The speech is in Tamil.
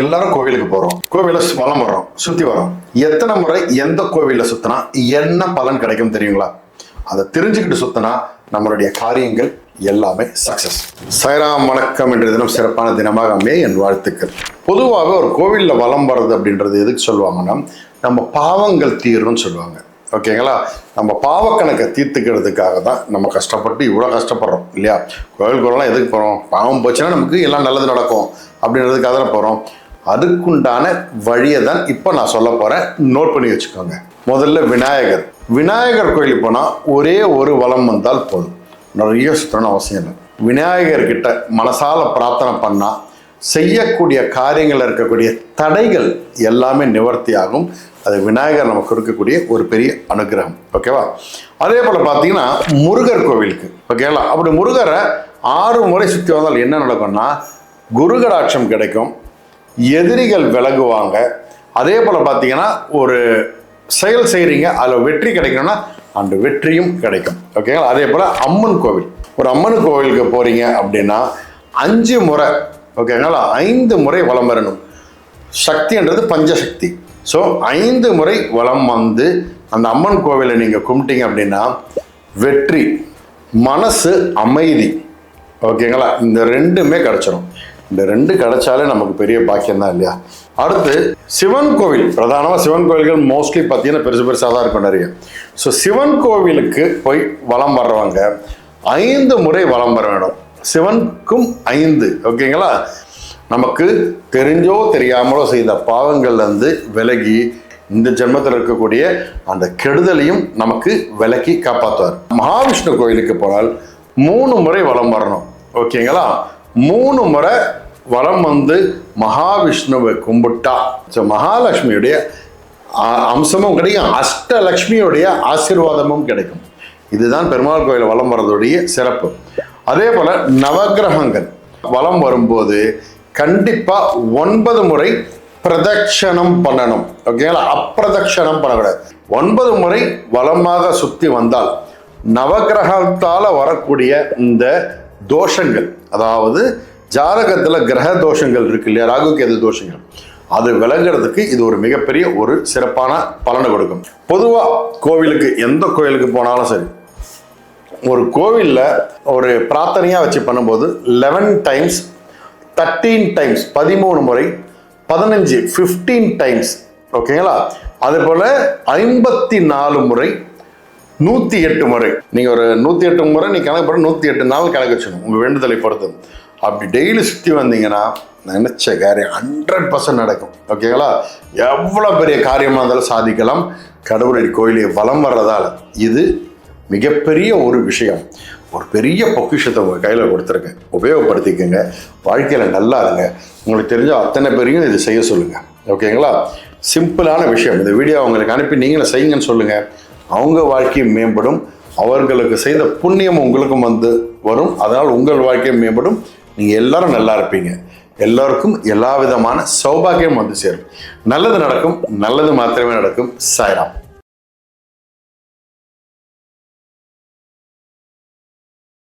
எல்லாரும் கோவிலுக்கு போறோம். கோவில வலம் வர்றோம் சுத்தி வரோம் எத்தனை முறை எந்த கோவில்ல சுற்றினா என்ன பலன் கிடைக்கும் தெரியுங்களா? அதை தெரிஞ்சுக்கிட்டு சுத்தினா நம்மளுடைய காரியங்கள் எல்லாமே சக்சஸ் சைராம் வணக்கம் என்ற தினம் சிறப்பான தினமாக அமைய என் வாழ்த்துக்கள். பொதுவாக ஒரு கோவில்ல வலம் வர்றது அப்படின்றது எதுக்கு சொல்லுவாங்கன்னா நம்ம பாவங்கள் தீரும்னு சொல்லுவாங்க. ஓகேங்களா? நம்ம பாவக்கணக்கை தீர்த்துக்கிறதுக்காக தான் நம்ம கஷ்டப்பட்டு இவ்வளோ கஷ்டப்படுறோம் இல்லையா? கோவில் கோவிலாம் எதுக்கு போகிறோம் பாவம் போச்சுன்னா நமக்கு எல்லாம் நல்லது நடக்கும் அப்படின்றதுக்காக தான் போகிறோம் அதுக்குண்டான வழியை தான் இப்போ நான் சொல்ல போகிறேன் நோட் பண்ணி வச்சுக்கோங்க. முதல்ல விநாயகர். விநாயகர் கோயிலுக்கு போனால் ஒரே ஒரு வளம் வந்தால் போதும். நிறைய சுத்தணும் அவசியம் இல்லை. விநாயகர் கிட்ட மனசால பிரார்த்தனை பண்ணால் செய்யக்கூடிய காரியங்கள் இருக்கக்கூடிய தடைகள் எல்லாமே நிவர்த்தி ஆகும் அது விநாயகர் நமக்கு இருக்கக்கூடிய ஒரு பெரிய அனுகிரகம். ஓகேவா அதே போல் பார்த்தீங்கன்னா முருகர் கோவிலுக்கு. ஓகேங்களா அப்படி முருகரை ஆறு முறை சுற்றி வந்தால் என்ன நடக்கும்னா குருகடாட்சம் கிடைக்கும். எதிரிகள் விலகுவாங்க. அதே போல் பார்த்தீங்கன்னா ஒரு செயல் செய்கிறீங்க அதில் வெற்றி கிடைக்கணும்னா அந்த வெற்றியும் கிடைக்கும். ஓகேங்களா அதே போல் அம்மன் கோவில். ஒரு அம்மன் கோவிலுக்கு போகிறீங்க அப்படின்னா அஞ்சு முறை ஓகேங்களா ஐந்து முறை வளம் வரணும். சக்தின்றது பஞ்சசக்தி. ஸோ ஐந்து முறை வளம் வந்து அந்த அம்மன் கோவிலை நீங்கள் கும்பிட்டீங்க அப்படின்னா வெற்றி மனசு அமைதி. ஓகேங்களா இந்த ரெண்டுமே கிடச்சிடும் இந்த ரெண்டு கிடைச்சாலே நமக்கு பெரிய பாக்கியம் தான் இல்லையா? அடுத்து சிவன் கோவில் பிரதானமாக சிவன் கோவில்கள் மோஸ்ட்லி பார்த்தீங்கன்னா பெருசு பெருசாக தான் இருக்கும் நிறைய. ஸோ சிவன் கோவிலுக்கு போய் வலம் வர்றவங்க ஐந்து முறை வலம் வர வேண்டும். சிவனுக்கும் ஐந்து ஓகேங்களா? நமக்கு தெரிஞ்சோ தெரியாமலோ செய்த பாவங்கள்லேருந்து விலகி இந்த ஜென்மத்தில் இருக்கக்கூடிய அந்த கெடுதலையும் நமக்கு விலக்கி காப்பாற்றுவார். மகாவிஷ்ணு கோயிலுக்கு போனால் மூணு முறை வலம் வரணும் ஓகேங்களா? மூணு முறை வலம் வந்து மகாவிஷ்ணுவை கும்பிட்டா. ஸோ மகாலட்சுமியுடைய அம்சமும் கிடைக்கும். அஷ்டலக்ஷ்மியுடைய ஆசீர்வாதமும் கிடைக்கும். இதுதான் பெருமாள் கோயில் வலம் வர்றதுடைய சிறப்பு. அதே போல் நவக்கிரகங்கள் வலம் வரும்போது கண்டிப்பாக ஒன்பது முறை பிரதட்சணம் பண்ணணும். ஓகேங்களா அப்பிரதட்சணம் பண்ணக்கூடாது. ஒன்பது முறை வளமாக சுற்றி வந்தால் நவகிரகத்தால் வரக்கூடிய இந்த தோஷங்கள். அதாவது ஜாதகத்தில் கிரக தோஷங்கள் இருக்கு இல்லையா? ராகு கேது தோஷங்கள். அது விளங்குறதுக்கு இது ஒரு மிகப்பெரிய ஒரு சிறப்பான பலனை கொடுக்கும். பொதுவாக கோவிலுக்கு எந்த கோவிலுக்கு போனாலும் சரி ஒரு கோவிலில் ஒரு பிரார்த்தனையாக வச்சு பண்ணும்போது லெவன் டைம்ஸ் தேர்ட்டீன் டைம்ஸ் பதிமூணு முறை பதினஞ்சு ஃபிஃப்டீன் டைம்ஸ் ஓகேங்களா அதே போல் ஐம்பத்தி நாலு முறை நூற்றி எட்டு முறை. நீங்கள் ஒரு நூற்றி எட்டு முறை நீ கணக்கு பண்ண நூற்றி எட்டு நாள் கணக்கு வச்சுக்கணும் உங்கள் வேண்டுதலை பொறுத்து. அப்படி டெய்லி சுற்றி வந்தீங்கன்னா நினச்ச காரியம் ஹண்ட்ரட் பர்சன்ட் நடக்கும். ஓகேங்களா எவ்வளோ பெரிய காரியமாக இருந்தாலும் சாதிக்கலாம். கடவுளடி கோயிலே வலம் வர்றதால. இது மிகப்பெரிய ஒரு விஷயம். ஒரு பெரிய பொக்கிஷத்தை உங்கள் கையில் கொடுத்துருக்கேன். உபயோகப்படுத்திக்கங்க. வாழ்க்கையில் நல்லா இருங்க. உங்களுக்கு தெரிஞ்ச அத்தனை பேரையும் இது செய்ய சொல்லுங்கள் ஓகேங்களா சிம்பிளான விஷயம். இந்த வீடியோ அவங்களுக்கு அனுப்பி நீங்களும் செய்யுங்கன்னு சொல்லுங்கள் அவங்க வாழ்க்கையும் மேம்படும். அவர்களுக்கு செய்த புண்ணியம் உங்களுக்கும் வந்து வரும். அதனால் உங்கள் வாழ்க்கையும் மேம்படும். நீங்கள் எல்லாரும் நல்லா இருப்பீங்க. எல்லோருக்கும் எல்லா விதமான சௌபாகியம் வந்து சேரும். நல்லது நடக்கும். நல்லது மாத்திரமே நடக்கும். சாய்ராம்.